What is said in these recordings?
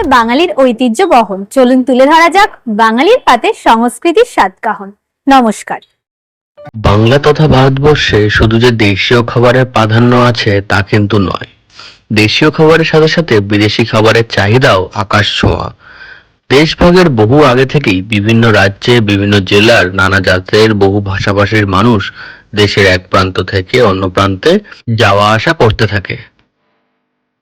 মাধ্যমে বাঙালির ঐতিহ্য বহন। চলুন তুলে ধরা যাক বাঙালির পাতে সংস্কৃতির সাতকাহন নমস্কার। বাংলা তথা ভারতবর্ষে শুধু যে দেশীয় খাবারের প্রাধান্য আছে তা কিন্তু নয়। দেশীয় খাবারের সাথে সাথে বিদেশি খাবারের চাহিদাও আকাশ ছোঁয়া। দেশভাগের বহু আগে থেকেই বিভিন্ন রাজ্যে, বিভিন্ন জেলার নানা জাতের বহু ভাষাভাষীর মানুষ দেশের এক প্রান্ত থেকে অন্য প্রান্তে যাওয়া আসা করতে থাকে।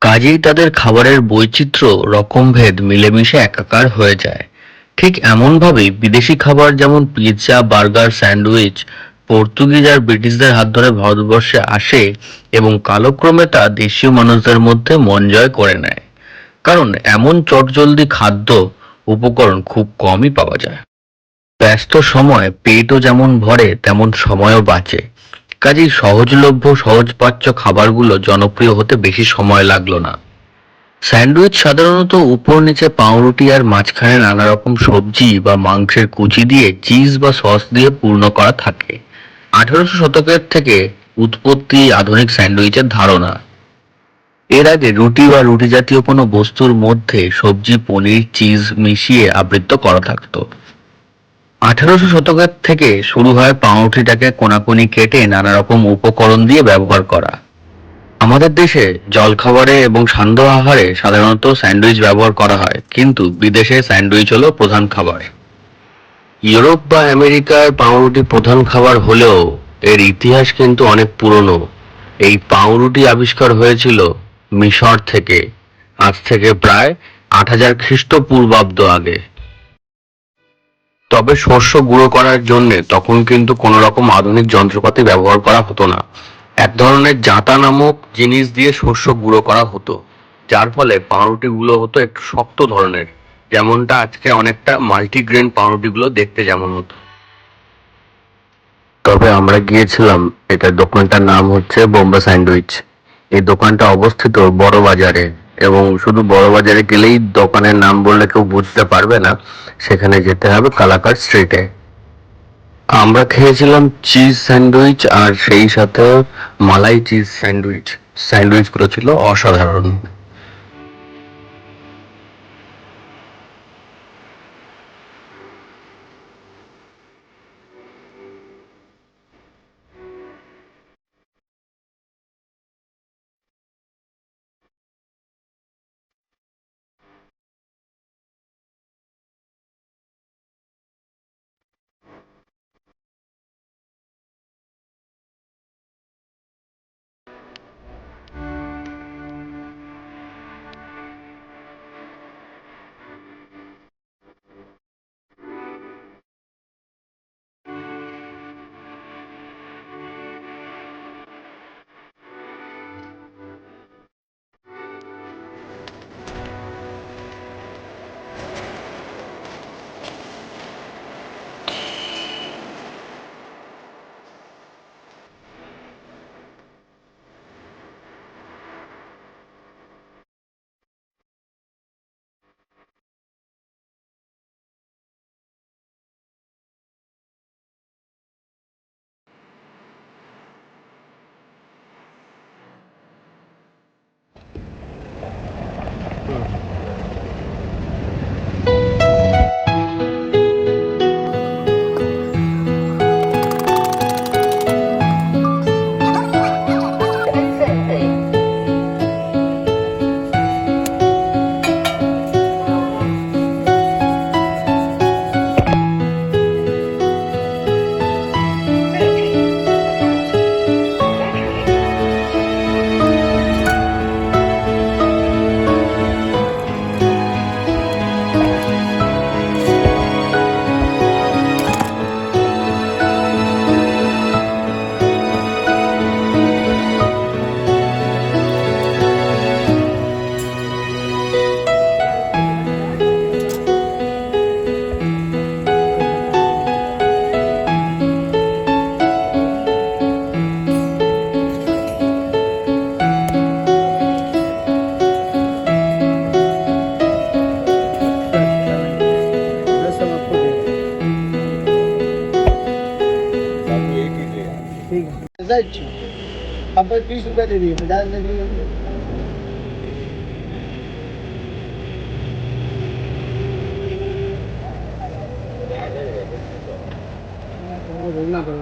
কাজেই তাদের খাবারের বৈচিত্র্য রকমভেদ মিলেমিশে একাকার হয়ে যায়। ঠিক এমনভাবেই বিদেশি খাবার যেমন পিৎজা বার্গার স্যান্ডউইচ পর্তুগিজ আর ব্রিটিশদের হাত ধরে ভারতবর্ষে আসে এবং কালক্রমে তা দেশীয় মানুষদের মধ্যে মন জয় করে নেয়। কারণ এমন চটজলদি খাদ্য উপকরণ খুব কমই পাওয়া যায়। ব্যস্ত সময়, পেটও যেমন ভরে, তেমন সময়ও বাঁচে। কাজেই সহজলভ্য, সহজপাচ্য খাবারগুলো জনপ্রিয় হতে বেশি সময় লাগল না। স্যান্ডউইচ সাধারণত উপর নিচে পাউরুটি আর মাঝখানে নানা রকম সবজি বা মাংসের কুচি দিয়ে চিজ বা সস দিয়ে পূর্ণ করা থাকে। আঠারোশো শতকের থেকে উৎপত্তি আধুনিক স্যান্ডউইচের ধারণা। এর আগে রুটি বা রুটি জাতীয় কোনো বস্তুর মধ্যে সবজি, পনির, চিজ মিশিয়ে আবৃত করা থাকতো। আঠারোশো শতকের থেকে শুরু হয় পাউরুটিটাকে কোনাকুনি কেটে নানা রকম উপকরণ দিয়ে ব্যবহার করা। আমাদের দেশে জলখাবারে এবং সান্ধ্য আহারে সাধারণত স্যান্ডউইচ ব্যবহার করা হয়, কিন্তু বিদেশে স্যান্ডউইচ হলো প্রধান খাবার। ইউরোপ বা আমেরিকার পাউরুটি প্রধান খাবার হলেও এর ইতিহাস কিন্তু অনেক পুরনো। এই পাউরুটি আবিষ্কার হয়েছিল মিশর থেকে, আজ থেকে প্রায় আট হাজার খ্রিস্টপূর্বাব্দ আগে। তবে শস্য গুঁড়ো করার জন্য তখন কিন্তু কোনো রকম আধুনিক যন্ত্রপাতি ব্যবহার করা হতো না। এক ধরনের জাঁতা নামক জিনিস দিয়ে শস্য গুঁড়ো করা হতো, যার ফলে পাউরুটিগুলো হতো একটু শক্ত ধরনের, যেমনটা আজকে অনেকটা মাল্টিগ্রেন পাউরুটিগুলো দেখতে যেমন হতো। তবে আমরা গিয়েছিলাম এটা দোকানটার নাম হচ্ছে বোম্বে স্যান্ডউইচ। এই দোকানটা অবস্থিত বড় বাজারে এবং শুধু বড় বাজারে গেলেই দোকানের নাম বললে কেউ বুঝতে পারবে না, সেখানে যেতে হবে কালাকার স্ট্রিটে আমরা খেয়েছিলাম চিজ স্যান্ডউইচ আর সেই সাথে মালাই চিজ স্যান্ডউইচ স্যান্ডউইচগুলো ছিল অসাধারণ। पापा तीस रुपये दे दिए पचास दे दिए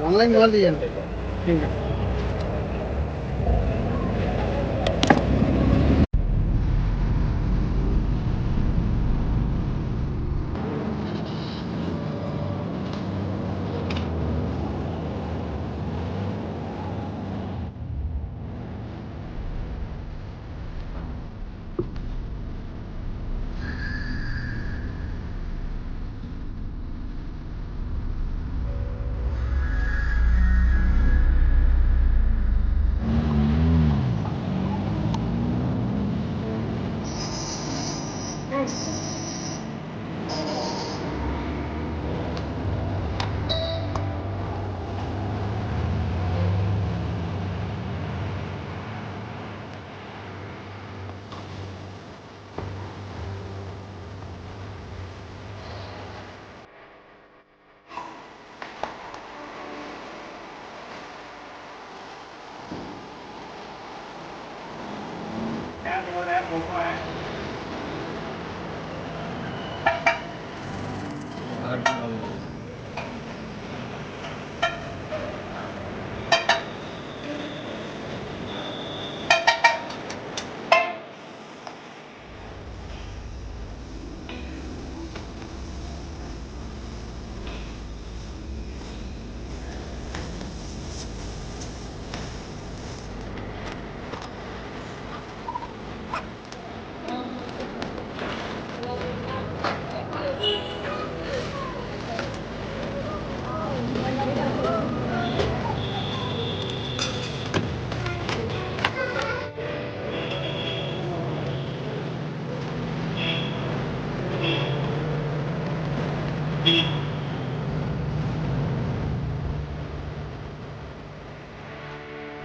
ऑनलाइन मंगा दीजिए ठीक है Qualify